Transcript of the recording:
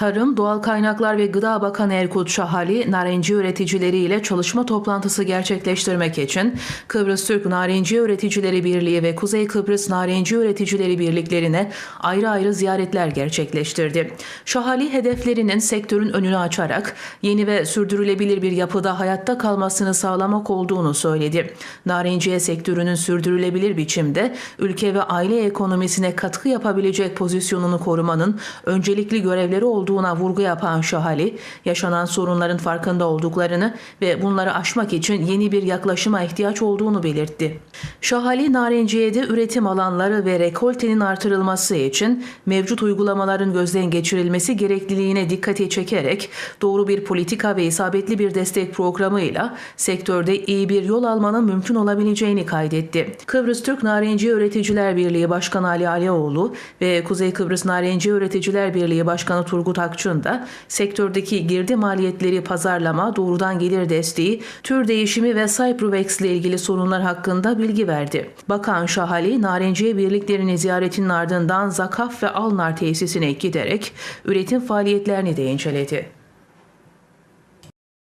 Tarım, Doğal Kaynaklar ve Gıda Bakanı Erkut Şahali, narenci üreticileriyle çalışma toplantısı gerçekleştirmek için Kıbrıs Türk Narenci Üreticileri Birliği ve Kuzey Kıbrıs Narenci Üreticileri Birliklerine ayrı ayrı ziyaretler gerçekleştirdi. Şahali hedeflerinin sektörün önünü açarak yeni ve sürdürülebilir bir yapıda hayatta kalmasını sağlamak olduğunu söyledi. Narenciye sektörünün sürdürülebilir biçimde ülke ve aile ekonomisine katkı yapabilecek pozisyonunu korumanın öncelikli görevleri olduğuna vurgu yapan Şahali, yaşanan sorunların farkında olduklarını ve bunları aşmak için yeni bir yaklaşıma ihtiyaç olduğunu belirtti. Şahali, Narenciye'de üretim alanları ve rekoltenin artırılması için mevcut uygulamaların gözden geçirilmesi gerekliliğine dikkati çekerek doğru bir politika ve isabetli bir destek programıyla sektörde iyi bir yol almanın mümkün olabileceğini kaydetti. Kıbrıs Türk Narenci Üreticiler Birliği Başkanı Ali Alioğlu ve Kuzey Kıbrıs Narenci Üreticiler Birliği Başkanı Turgut Akçın da sektördeki girdi maliyetleri pazarlama, doğrudan gelir desteği, tür değişimi ve Cyprovex ile ilgili sorunlar hakkında bilgi verdi. Bakan Şahali, Narenciye birliklerini ziyaretinin ardından Zakaf ve Alnar tesisine giderek üretim faaliyetlerini de inceledi.